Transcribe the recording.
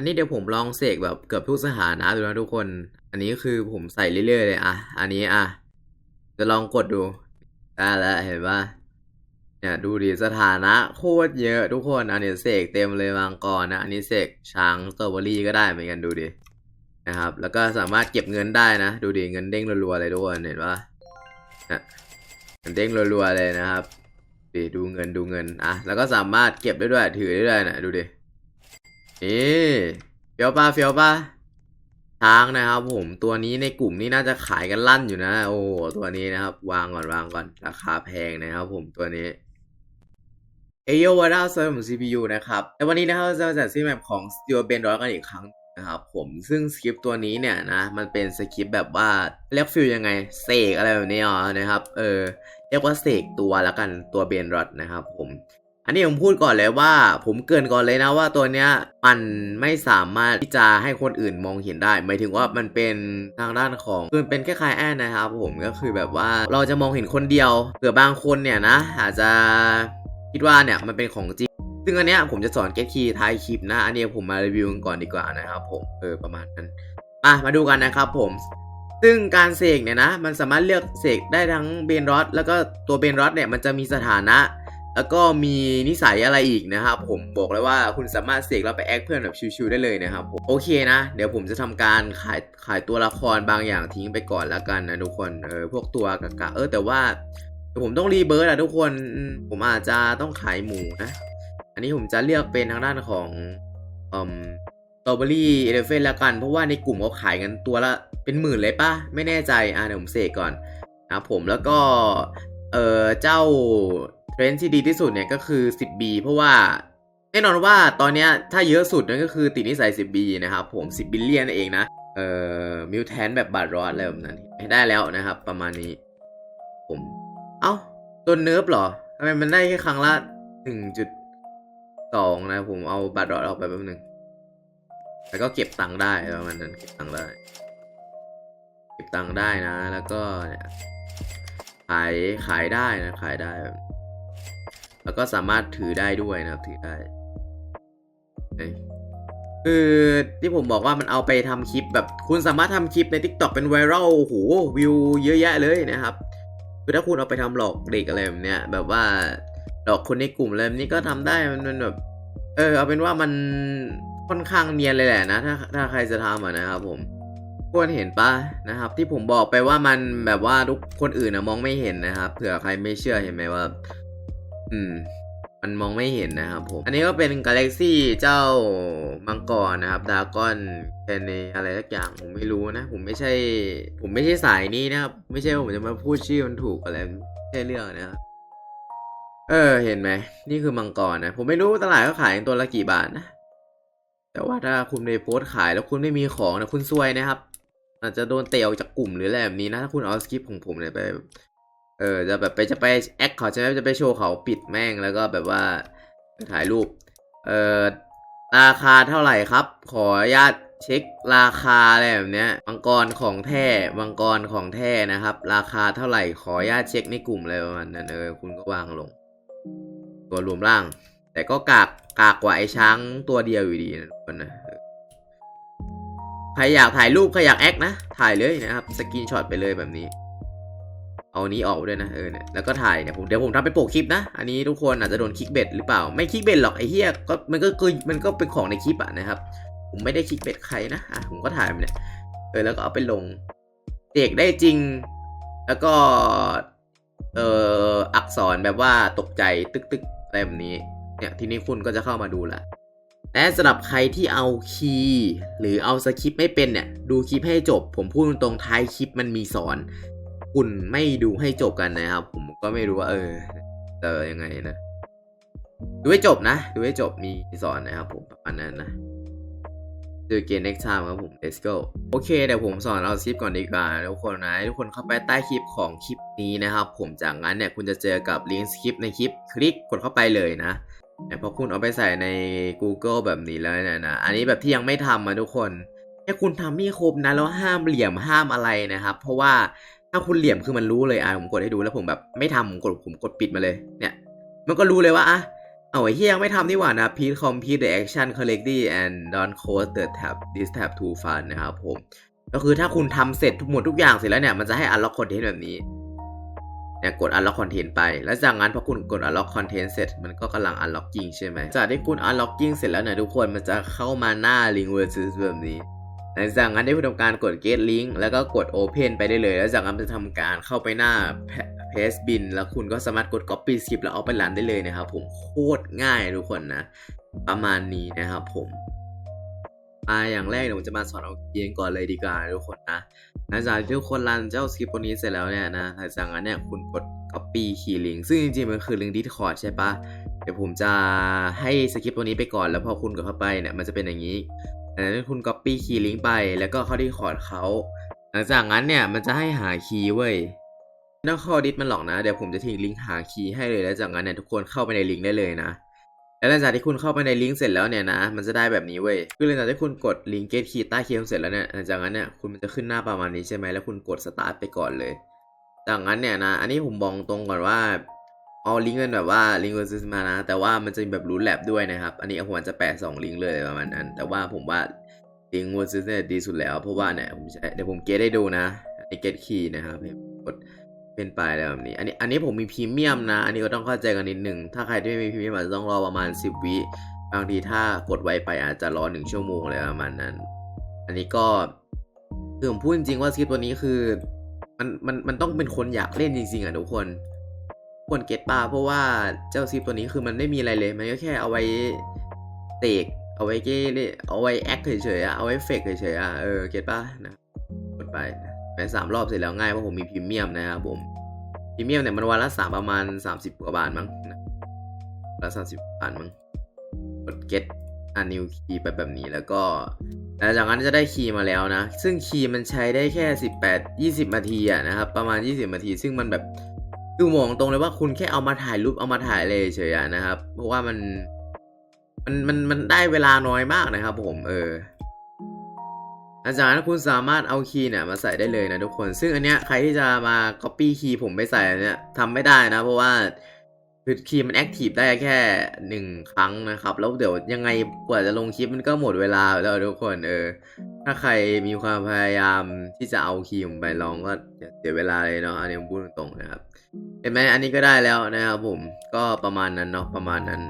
อันนี้เดี๋ยวผมลองเสกแบบเกือบทุกสถานะดูนะทุกคน อันนี้คือผมใส่เรื่อยๆเลยอะ อันนี้อะ จะลองกดดูได้แล้วเห็นปะเนี่ยดูดิสถานะโคตรเยอะทุกคน อันนี้เสกเต็มเลยมังกรนะ อันนี้เสกช้างสตรอเบอรี่ก็ได้เหมือนกันดูดิ นะครับ แล้วก็สามารถเก็บเงินได้นะ ดูดิเงินเด้งรัวๆเลยทุกคนเห็นปะนะเงินเด้งรัวๆเลยนะครับดิดูเงินดูเงิน อะ แล้วก็สามารถเก็บได้ด้วยถือได้ด้วยนะดูดิ นี่เฟี้ยวป้าเฟี้ยวป้าช้างนะครับผมตัวนี้ในกลุ่มนี้น่าจะขายกันลั่นอยู่นะ โอ้ตัวนี้นะครับ วางก่อนวางก่อนราคาแพงนะครับผมตัวนี้เอโยวาดาเซิร์ฟของ CPU นะครับแต่วันนี้นะครับเราจะมาจัดซีแมปของ Steel b a n d กันอีกครั้งนะครับผมซึ่งสคริปต์ตัวนี้เนี่ยนะมันเป็นสคริปต์แบบว่าเรียกฟิลยังไงเสกอะไรแบบนี้อ๋อนะครับเออเรียกว่าเสกตัวแล้วกันตัวเบนรอดนะครับผม อันนี้ผมพูดก่อนเลยว่า ผมเกินก่อนเลยนะว่าตัวเนี้ยมันไม่สามารถที่จะให้คนอื่นมองเห็นได้ หมายถึงว่ามันเป็นทางด้านของคือเป็นแค่คล้ายๆแอนนะครับผมก็คือแบบว่าเราจะมองเห็นคนเดียวเผื่อบางคนเนี่ยนะอาจจะคิดว่าเนี่ยมันเป็นของจริงซึ่งอันเนี้ยผมจะสอนเก็ตคีย์ท้ายคลิปนะ อันนี้ผมมารีวิวกันก่อนดีกว่านะครับผมเออประมาณนั้นอะมาดูกันนะครับผมซึ่งการเสกเนี่ยนะ มันสามารถเลือกเสกได้ทั้งเบนรอดแล้วก็ตัวเบนรอดเนี่ยมันจะมีสถานะ แล้วก็มีนิสัยอะไรอีกนะครับผมบอกเลยว่าคุณสามารถเสกแล้วไปแอคเพื่อนแบบชิวๆได้เลยนะครับผมโอเคนะ เดี๋ยวผมจะทำการขายขายตัวละครบางอย่างทิ้งไปก่อนแล้วกันนะทุกคนเออพวกตัวกะกะเออแต่ว่าผมต้องรีเบิร์ดอะทุกคนผมอาจจะต้องขายหมูนะ อันนี้ผมจะเลือกเป็นทางด้านของอืมสตรอเบอรี่เอเลฟเฟนแล้วกัน เพราะว่าในกลุ่มเขาขายกันตัวละเป็นหมื่นเลยปะไม่แน่ใจอะเดี๋ยวผมเสกก่อนนะผมแล้วก็เออเจ้า เทรนด์ที่ดีที่สุดเนี่ยก็คือ 10B เพราะว่าแน่นอนว่าตอนนี้ถ้าเยอะสุดนั่นก็คือติดนิสัย 10B นะครับผม 10 บิลเลียนเองนะ เอ่อ มิวแทนแบบบาดรอดอะไรแบบนั้น ได้แล้วนะครับ ประมาณนี้ ผม เอ้า ตัวเนิร์ฟเหรอทำไมมันได้แค่ครั้งละหนึ่งจุดสองนะ ผมเอาบัตรรอดออกไปแป๊บนึง แล้วก็เก็บตังค์ได้ประมาณนั้นเก็บตังค์ได้ เก็บตังค์ได้นะ แล้วก็เนี่ยขายขายได้นะขายได้แบบ แล้วก็สามารถถือได้ด้วยนะครับถือได้คือที่ผมบอกว่ามันเอาไปทำคลิปแบบคุณสามารถทำคลิปใน Tik t o k เป็นไวรัลโอ้โหวิวเยอะแยะเลยนะครับคือถ้าคุณเอาไปทำหลอกเด็กอะไรแบบเนี้ยแบบว่าหลอกคนในกลุ่มอะไรแบบนี้ก็ทำได้มันมันแบบ เออเอาเป็นว่ามันค่อนข้างเนียนเลยแหละนะ ถ้าถ้าใครจะทำอะนะครับผมควรเห็นปะนะครับ ที่ผมบอกไปว่ามันแบบว่าทุกคนอื่นนะมองไม่เห็นนะครับเผื่อใครไม่เชื่อเห็นไหมว่า อืม มันมองไม่เห็นนะครับผม อันนี้ก็เป็นกาแล็กซี่เจ้ามังกรนะครับดากอนแคนเนอะไรสักอย่างผมไม่รู้นะ ผมไม่ใช่ ผมไม่ใช่สายนี้นะครับ ไม่ใช่ว่าผมจะมาพูดชื่อมันถูกอะไรไม่ใช่เรื่องนะครับเออ เห็นไหม นี่คือมังกรนะ ผมไม่รู้ตลาดเขาขายตัวละกี่บาทนะ แต่ว่าถ้าคุณไปโพสต์ขายแล้วคุณไม่มีของนะคุณซวยนะครับ อาจจะโดนเตะออกจากกลุ่มหรืออะไรแบบนี้นะ ถ้าคุณเอาสคริปของผมเนี่ยไป เออจะแบบไปจะไปแอคเขาใช่ไหมจะไปโชว์เขาปิดแม่งแล้วก็แบบว่าถ่ายรูป เออราคาเท่าไหร่ครับ ขออนุญาตเช็คราคาอะไรแบบเนี้ยมังกรของแท้มังกรของแท้นะครับ ราคาเท่าไหร่ขออนุญาตเช็คในกลุ่มอะไรประมาณนั้นเออคุณก็วางลงตัวรวมร่าง แต่ก็กากกากกว่าไอ้ช้างตัวเดียวอยู่ดีนะทุกคนนะใครอยากถ่ายรูปใครอยากแอคนะ ถ่ายเลยนะครับ สกรีนช็อตไปเลยแบบนี้ เอานี้ออกด้วยนะเออเนี่ยแล้วก็ถ่ายเนี่ยผมเดี๋ยวผมทำเป็นโปกคลิปนะ อันนี้ทุกคนอาจจะโดนคลิกเบ็ดหรือเปล่า ไม่คลิกเบ็ดหรอกไอ้เหี้ยก็มันก็คือมันก็เป็นของในคลิปอะนะครับ ผมไม่ได้คลิกเบ็ดใครนะอะผมก็ถ่ายมันเนี่ยเออแล้วก็เอาไปลงเด็กได้จริง แล้วก็เอ่ออักษรแบบว่าตกใจตึกตึกอะไรแบบนี้เนี่ยทีนี้คุณก็จะเข้ามาดูละและสำหรับใครที่เอาคีย์หรือเอาสคริปต์ไม่เป็นเนี่ยดูคลิปให้จบ ผมพูดตรงๆท้ายคลิปมันมีสอน คุณไม่ดูให้จบกันนะครับ ผมก็ไม่รู้ว่า เออจะยังไงนะ ดูให้จบนะ ดูให้จบมีสอนนะครับ ผมประมาณนั้นนะเจอเกม next time ครับผม let's go โอเคเดี๋ยวผมสอนเอาคลิปก่อนดีกว่าทุกคนนะทุกคนเข้าไปใต้คลิปของคลิปนี้นะครับ ผมจากนั้นเนี่ยคุณจะเจอกับลิงก์คลิปในคลิปคลิกกดเข้าไปเลยนะแต่พอคุณเอาไปใส่ใน Google แบบนี้แล้วเนี่ยนะอันนี้แบบที่ยังไม่ทำมาทุกคนแค่คุณทำให้ครบนะแล้วห้ามเหลี่ยมห้ามอะไรนะครับ เพราะว่า ถ้าคุณเหลี่ยมคือมันรู้เลยอะผมกดให้ดูแล้วผมแบบไม่ทำผมกดผมกดปิดมาเลยเนี่ยมันก็รู้เลยว่าอะเอาไอ้เฮียยังไม่ทำนี่หว่านะ please complete the action correctly and don't close the tab this tab too fast นะครับผม ก็คือถ้าคุณทำเสร็จทุกหมดทุกอย่างเสร็จแล้วเนี่ย มันจะให้ unlock content แบบนี้ เนี่ยกด unlock content ไป แล้วจากนั้นพอคุณกด unlock content เสร็จ มันก็กำลัง unlocking ใช่ไหมจากที่คุณ unlocking เสร็จแล้วเนี่ยทุกคน มันจะเข้ามาหน้า link versus แบบนี้ จากนั้นได้คุณทำการกด get link แล้วก็กด open ไปได้เลย แล้วจากนั้นจะทำการเข้าไปหน้า paste bin แล้วคุณก็สามารถกด copy script แล้วเอาไปรันได้เลยนะครับผมโคตรง่ายทุกคนนะ ประมาณนี้นะครับผมมาอย่างแรกเดี๋ยวผมจะมาสอนเอาเกมก่อนเลยดีกว่าทุกคนนะหลังจากที่ทุกคนรันเจ้าสคริปต์ตัวนี้เสร็จแล้วเนี่ยนะหลังจากนั้นเนี่ยคุณกด copy key link ซึ่งจริงๆมันคือ link Discord ใช่ปะเดี๋ยวผมจะให้สคริปต์ตัวนี้ไปก่อนแล้วพอคุณกดเข้าไปเนี่ยมันจะเป็นอย่างนี้ นนั้นคุณ copy key link ไป แล้วก็เข้าที่คอร์ดเขาหลังจากนั้นเนี่ยมันจะให้หาคีย์เว้ยต้องเข้าดิสมันหรอกนะ เดี๋ยวผมจะทิ้งลิงก์หาคีย์ให้เลยแล้วจากนั้นเนี่ยทุกคนเข้าไปในลิงก์ได้เลยนะแล้วหลังจากที่คุณเข้าไปในลิงก์เสร็จแล้วเนี่ยนะ มันจะได้แบบนี้เว้ย คือหลังจากที่คุณกดลิงก์ get key ใต้คีย์เสร็จแล้วเนี่ย หลังจากนั้นเนี่ย คุณมันจะขึ้นหน้าประมาณนี้ใช่ไหมแล้วคุณกด start ไปก่อนเลย จากนั้นเนี่ยนะ อันนี้ผมบอกตรงก่อนว่า เอาลิงก์เป็นแบบว่าลิงก์ versus มานะ แต่ว่ามันจะมีแบบรูทแลบด้วยนะครับ อันนี้ผมจะแปะสองลิงก์เลยประมาณนั้น แต่ว่าผมว่าลิงก์ versus เนี่ยดีสุดแล้ว เพราะว่าเนี่ยผมใช้เดี๋ยวผมเกตให้ดูนะไอันนี้ get key นะครับกดเป็นไปแล้วแบบนี้ อันนี้อันนี้ผมมีพรีเมียมนะ อันนี้ก็ต้องเข้าใจกันนิดหนึ่ง ถ้าใครที่ไม่มีพรีเมียมอาจจะต้องรอประมาณ 10 วิบางทีถ้ากดไวไปอาจจะรอหนึ่งชั่วโมงอะไรประมาณนั้น อันนี้ก็คือผมพูดจริงๆว่าสคริปต์ตัวนี้คือ มันมันมันต้องเป็นคนอยากเล่นจริงๆอะทุกคน ควรเก็ตป่ะเพราะว่าเจ้าสคริปต์ตัวนี้คือมันไม่มีอะไรเลย มันก็แค่เอาไว้เตกเอาไว้เก้เล่นเอาไว้แอคเฉยๆอะเอาไว้เฟกเฉยๆอะเออเก็ตป่ะนะกดไปไปสามรอบเสร็จแล้วง่ายเพราะผมมีพรีเมียมนะครับผมพรีเมียมเนี่ยมันวันละสามประมาณสามสิบกว่าบาทมั้งนะละสามสิบบาทมั้งกด get อันนิวคีย์ไปแบบนี้แล้วก็หลังจากนั้นจะได้คีย์มาแล้วนะ ซึ่งคีย์มันใช้ได้แค่ 18 20นาทีอะนะครับ ประมาณ 20นาที ซึ่งมันแบบ คือมองตรงเลยว่าคุณแค่เอามาถ่ายรูปเอามาถ่ายเลยเฉยๆนะครับ เพราะว่ามันมันมันมันได้เวลาน้อยมากนะครับ ผม เออหลังจากนั้นคุณสามารถเอาคีย์เนี่ยมาใส่ได้เลยนะทุกคน ซึ่งอันเนี้ยใครที่จะมา copy คีย์ผมไปใส่อันเนี้ยทำไม่ได้นะ เพราะว่า คือคีย์มันแอคทีฟได้แค่หนึ่งครั้งนะครับ แล้วเดี๋ยวยังไงกว่าจะลงคลิปมันก็หมดเวลาแล้วทุกคนเออ ถ้าใครมีความพยายามที่จะเอาคีย์ผมไปลองก็เสียเวลาเลยเนาะอันนี้ผมพูดตรงๆนะครับ เห็นไหมอันนี้ก็ได้แล้วนะครับผมก็ประมาณนั้นเนาะประมาณนั้น